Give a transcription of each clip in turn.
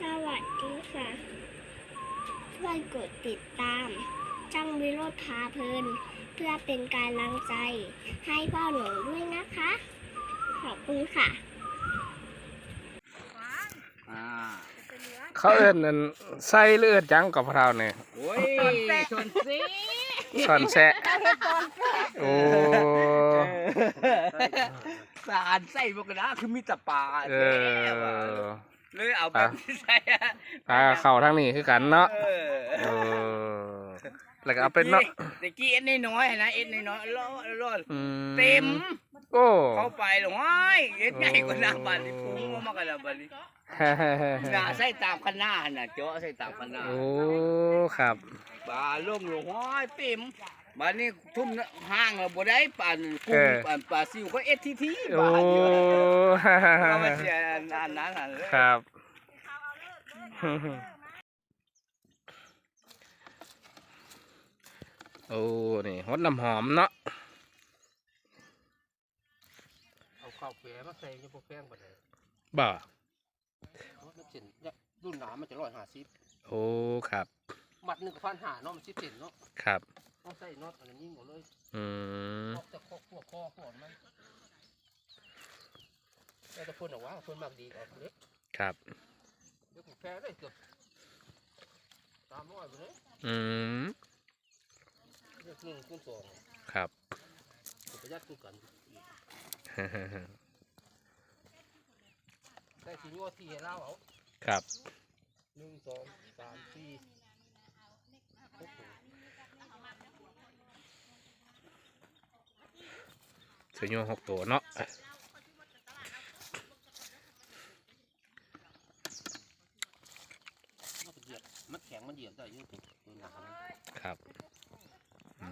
สวัสดีค่ะช่วยกดติดตามช่องวิโรธพาเพลิน เพื่อเป็นการลังใจ ให้พ่อหนูด้วยนะคะ ขอบคุณค่ะอ่าเขาเอิ้นนั่นใส่เลือดจังกับพราวเนี่ยโอ้ยชนสิสอนแซะโอ้สารใส่บกระดาคือมีแต่ปลาเออ เลยเอาแบบใส่อะพาเข้าทางนี้คือกันเนาะเออเออแล้วก็เอาเป็นเนาะตะกี้เอ็นน้อยๆนะเอ็นน้อยๆล้อล้ออืเต็มโอ้เข้าไปหรอว้ายเอ็นใหญ่กว่าหน้าบ้านนี่พุงมากกว่าหน้าบ้านนี่หน้าใส่ตามคันหน้าน่ะเจาะใส่ตามคันหน้าโอ้ครับปลาล่มหลงห้อยเต็ม บ้านนี้ทุ่มห้างเราบ่ได้ปลากุ้งปลาปลาซิวก็เอ็ดทีทีโอ้บ้านเดียวเราไม่เสียอันนั้นน่ะเลยครับโอ้นี่ฮดน้ำหอมเนาะเอาข้าวแก่มาใส่ยังพวกแป้งไปเลยบ่มันเส้นเนี่ยรุ่นหนามันจะร้อยห้าสิบโอ้ครับมัดหนึ่งกับพันห้าเนาะมันสิบเซนเนาะครับ ต้องใส่น็อตอันนั้นยิ่งหมดเลยอืมออกจากคอพวกคอขอนมันแต่ถ้าคนเอาว่าคนมากดีกว่าเล็กครับเดี๋ยวผมแพ้ได้เกือบสามร้อยไปเลยอืมเลือกหนึ่งคูณสองครับผมประหยัดกูกันได้ทีนี้ว่าที่ให้เล่าเอาครับหนึ่งสองสามสี่หก ตัวเสือโยงหกตัวเนาะมันก็เหยียบมันแข็งมันเหยียบได้เยอะตัวหนาครับอื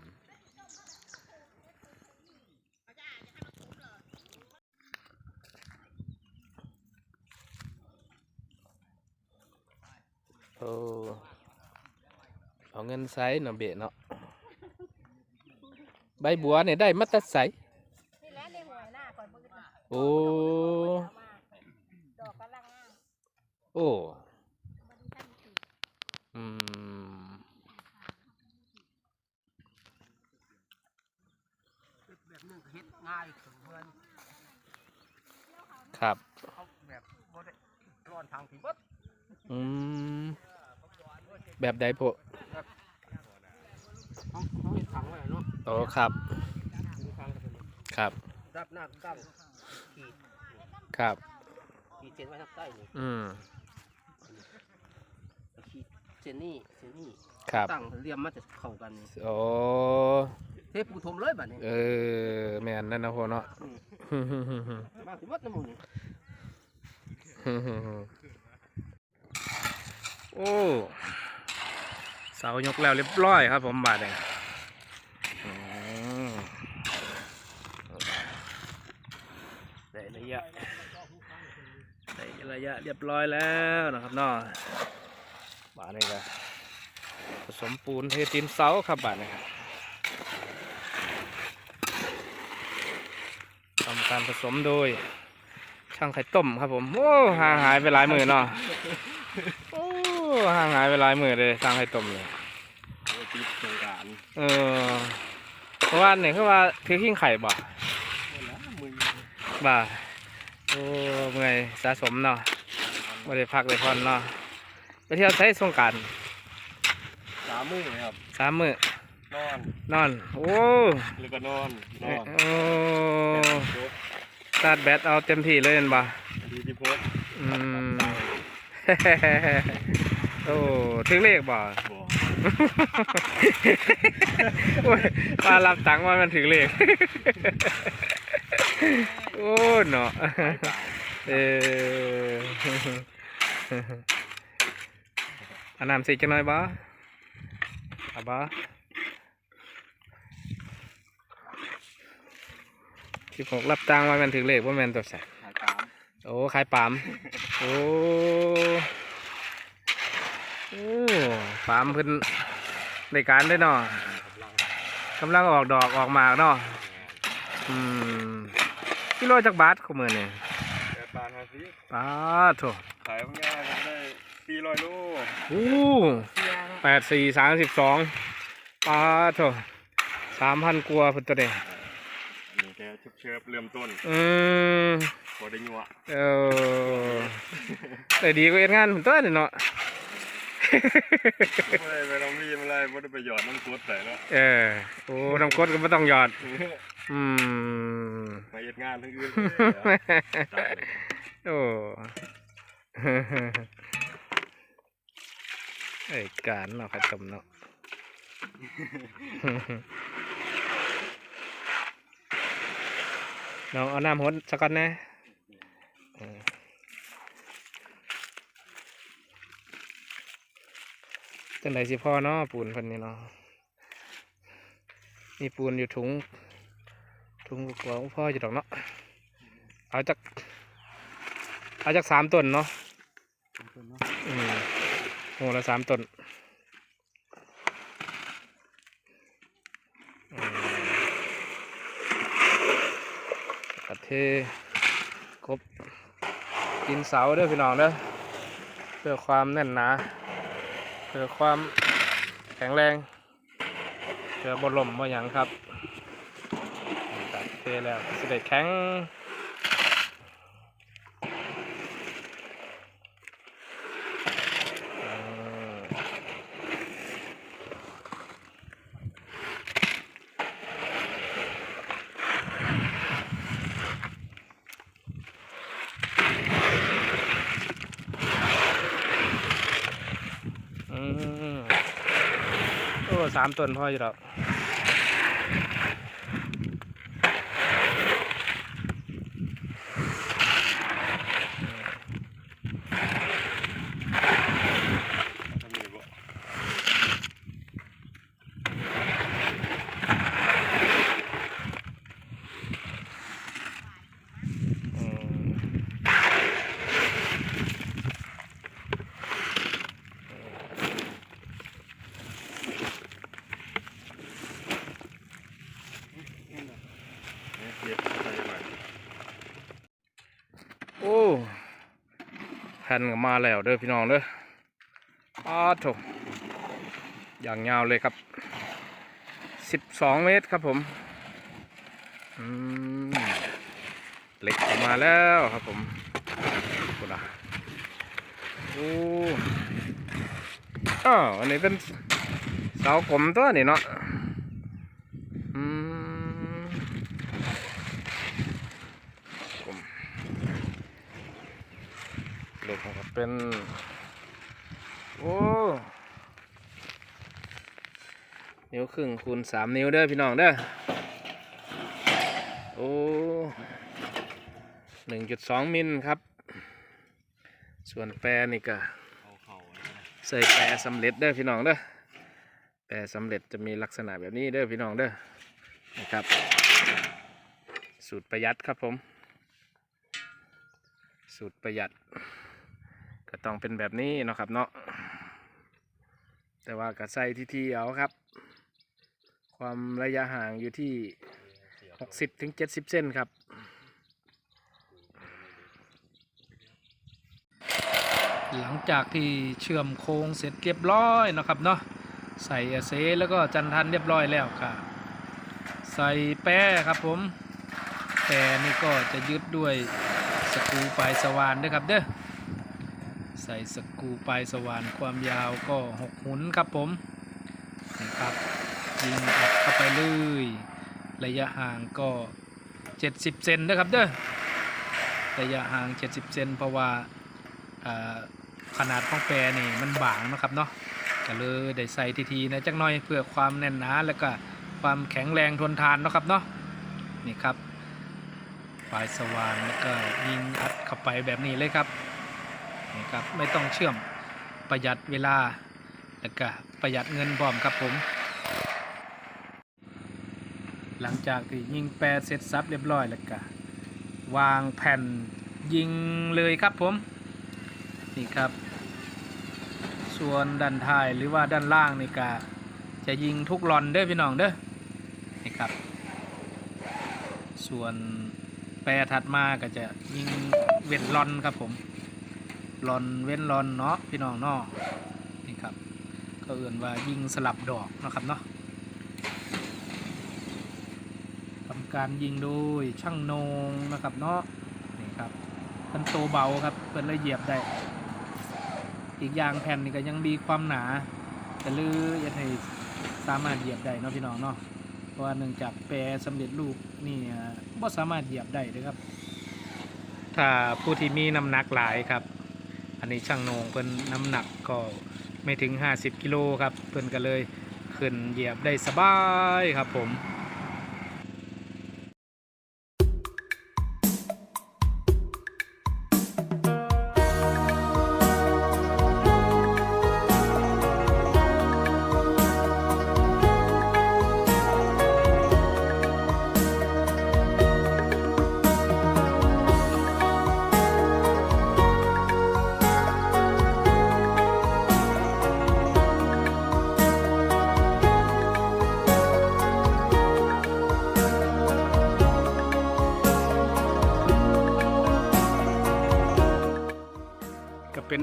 มโอ้เอาเงินใส่เนาะเบะเนาะใบบัวเนี่ยได้มาแตัดใส นี่แหละในหัวหน้าก่อนมือ โอ้เอามาดอกกำลังงามโอ้อืม แบบนึงก็เฮ็ดง่ายถึงเพื่อนครับ เขาแบบบ่ได้ร้อนทางผีเบิดอืม แบบใดพวกเขาเขาเฮ็ดถังไว้เนาะโอ้ครับถึงทางก็เป็นครับดับหน้าตั้ง ขีดครับ ขีดเส้นไว้ทางใต้นี่อืมขีดเส้นนี้เส้นนี้ครับตั้งเรียมมันจะเข้ากันนี่โอ้เทปูทมเลยบัดนี้เออแม่นนั่นนะพ่อเนาะมากถึงวัดน้ำมูนี่โอ้เสายกแล้วเรียบร้อยครับผมบาดเนี่ยอืมได้ระ ยะได้ระยะเรียบร้อยแล้วนะครับเนาะบาดนี่ก็ผสมปูนเทตีนเสาครับบาดนี่ทำการผสมโดย ช่างไข่ต้มครับผม โอ้ห่างหายไปหลายมือเนาะโอ้ห่างหายไปหลายมือเลยช่างไข่ต้มเลยติดโครงการเออเพราะว่าเนี่ยคือว่าคือขิ้งไข่บ่มือบ่า โอ้เมื่อยสะสมเนาะไม่ได้พักเลยพอนเนาะไปเที่ยวใช้สงกรารสามมือครับสามมือนอนนอน โอ้แล้วก็นอนโอ้สาดแบตเอาเต็มที่เลยเห็นบ่ดีที่โพสอืมโอ้ถึงเลขบ่โอ้ยมารับตังค์ว่ามันถึงเลขโอ้เนาะเอออันน้ำสิจังหน่อยบ่เอาบ่ที่ผมรับตังค์ว่ามันถึงเลขว่ามันตัวแสบหายตามโอ้ขายปาล์มโอ้โอ้ปาล์มเพิ่นในการได้เนาะกำลังออกดอกออกหมากเนาะอืม กิโลจักบาทขมือนี่แปดบาทห้าสิบป้าโถขายบางอย่างก็ได้สี่ร้อยโลอู้แปดสี่สามสิบสองปลาโถสามพันกว่าพุทธเดชนี่แค่เชิบเชิบๆเริ่มต้นอืม พอได้ยัว เออ แต่ดีกว่าเอ็ดงานผมตัวนี่เนาะ ไม่ได้ไปลองรีบอะไรไม่ได้ไปหยอดน้ำกรดใส่แล้วเออโอ้น้ำกรดก็ไม่ต้องหยอด อืมมาเอ็ดงานทั้งอื่นจัดเลยโอ้ไอ้การเนาะครับจำเนาะน้องเอาน้ำหดสักก่อนนะเออ จังไดสิพ่อเนาะปูนพันนี้เนาะมีปูนอยู่ถุง ถุงกว่าพ่อจะดอกเนาะเอาจากเอาจากสามต้นเนาะอืมโอ้ละสามต้นอืมกระเทกบกินเสาเด้อพี่น้องเด้อเพื่อความแน่นหนา เพื่อความแข็งแรงเพื่อบนลมบ่อย่างครับตัดเทแล้วสิได้แข็ง สามต้นพ่ออยู่แล้วำนี่บ่ อืมโอ้แผ่นก็มาแล้วเด้อพี่น้องเด้ออ้าวโถอย่างยาวเลยครับสิบสองเมตรครับผมอืมเหล็กมาแล้วครับผมกูนะโอ้อ้าวอันนี้เป็นเสากลมตัวนี่เนาะอืมกลมเหล็กมันก็ เป็น โอ้นิ้วครึ่งคูณสามนิ้วเด้อพี่น้องเด้อโอ้หนึ่งจุดสองมิลครับ ส่วนแปรนี่ก็เอาเข่าเลยนะใส่แปรสำเร็จเด้อพี่น้องเด้อแปรสำเร็จจะมีลักษณะแบบนี้เด้อพี่น้องเด้อนะครับ สูตรประหยัดครับผม สูตรประหยัด ก็ต้องเป็นแบบนี้นะครับเนาะแต่ว่าก็ใส่ที่ที่เอาครับ ความระยะห่างอยู่ที่หกสิบถึงเจ็ดสิบเส้นครับหลังจากที่เชื่อมโครงเสร็จเรียบร้อยนะครับเนาะใส่เซแล้วก็จันทันเรียบร้อยแล้วครับใส่แป้ครับผมแป้นี่ก็จะยึดด้วยสกรูปลายสว่านด้วยครับเด้อ ใส่สกูปลายสว่านความยาวก็หกหุนครับผมนี่ครับยิงอัดเข้าไปเลย ระยะห่างก็ 70 เซนนะครับเด้อระยะห่าง 70 เซนเพราะว่าขนาดของแปรนี่มันบางนะครับเนาะก็เลยได้ใส่ทีๆนะจักหน่อยเพื่อความแน่นหนาแล้วก็ความแข็งแรงทนทานนะครับเนาะนี่ครับปลายสว่านแล้วก็ยิงอัดเข้าไปแบบนี้เลยครับ นี่ครับไม่ต้องเชื่อมประหยัดเวลาแล้วก็ประหยัดเงินพร้อมครับผม หลังจากที่ยิงแปรเสร็จสับเรียบร้อยแล้วก็วางแผ่นยิงเลยครับผมนี่ครับ ส่วนด้านท้ายหรือว่าด้านล่างนี่ก็จะยิงทุกลอนเด้อพี่น้องเด้อนี่ครับ ส่วนแปรถัดมาก็จะยิงเว้นลอนครับผม รอนเว้นรอนเนาะพี่น้องเนาะนี่ครับ ก็เอื่นว่ายิงสลับดอกนะครับเนาะทำการยิงโดยช่างนงนะครับเนาะนี่ครับเป็นโตเบาครับเป็นละเอียบได้ อีกอย่างแผ่นนี่ก็ยังมีความหนาแต่ลือยังให้สามารถเหยียบได้เนาะพี่น้องเนาะเพราะว่าเนื่องจากแปรสำเร็จรูปนี่อ่าบ่สามารถเหยียบได้เลยครับ ถ้าผู้ที่มีน้ำหนักหลายครับ อันนี้ช่างโหนงเพิ่นน้ำหนักก็ไม่ถึง 50 กิโลครับ เพิ่นก็เลยขึ้นเหยียบได้สบายครับผม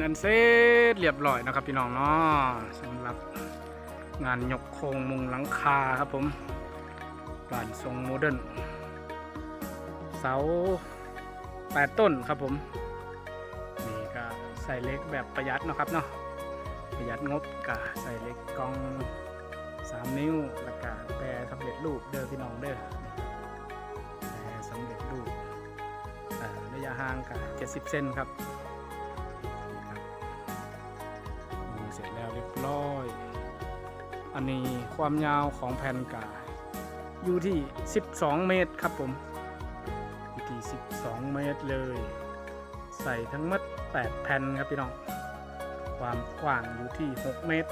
นอันเสร็จเรียบร้อยนะครับพี่น้องเนาะสำหรับงานยกโครงมุงหลังคาครับผมบ้านทรงโมเดิร์นเสาแปดต้นครับผม นี่ก็ใส่เล็กแบบประหยัดนะครับเนาะประหยัดงบก็ใส่เล็กกองสามนิ้วแล้วก็แปรสำเร็จรูปเด้อพี่น้องเด้อแปรสำเร็จรูประยะห่างกับ70 เซนครับ แล้วเรียบร้อย อันนี้ความยาวของแผ่นกาอยู่ที่ 12 เมตรครับผมอยู่ที่ 12 เมตรเลย ใส่ทั้งหมด8 แผ่นครับพี่น้อง ความกว้างอยู่ที่ 6 เมตร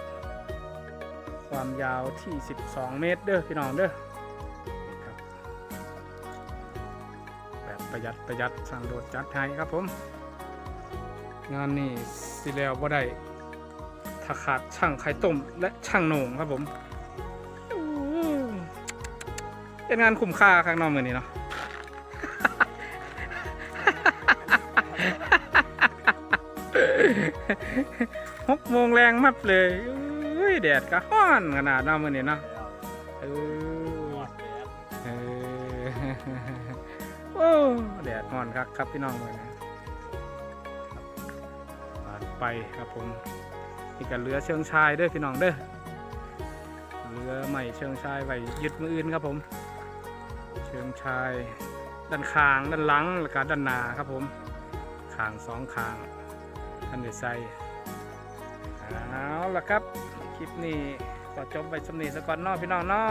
ความยาวที่ 12 เมตรเด้อพี่น้องเด้อแบบประหยัดประหยัดสั่งโดดจัดให้ครับผม งานนี้สิแล้วบ่ได้ ถ้าขาดช่างไข่ต้มและช่างโหน่งครับผมอู้เป็นงานคุ้มค่าข้างนอกมือนี้เนาะหกโมงแรงมัดเลยอุ้ยแดดก็ฮ้อนขนาดเนอกมือนี้เนาะเออเออโอ้แดดฮ้อนครับครับพี่น้องมือนี้ผ่านไปครับผม นี่ก็เรือเชิงชายเด้อพี่น้องเด้อเรือใหม่เชิงชายไว้ยึดมืออื่นครับผม เชิงชาย ด้านข้างด้านหลังแล้วก็ด้านหน้าครับผมข้างสองข้างท่านเดใส่เอาละครับ คลิปนี้ก็จบไปสำนีสก่อนนอพี่น้องนอ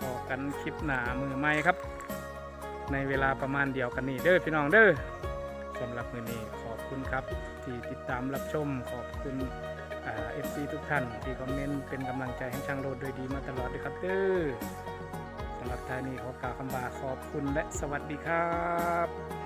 พอกันคลิปหนามือใหม่ครับ ในเวลาประมาณเดียวกันนี่เด้อพี่น้องเด้อสำหรับมือนี้ขอบคุณครับ ที่ติดตามรับชมขอบคุณ เอฟซีทุกท่านที่คอมเมนต์เป็นกำลังใจให้ช่างโรดโดยดีมาตลอดด้วยครับเด้อสำหรับท้ายนี้ขอกล่าวคำบาขอบคุณและสวัสดีครับ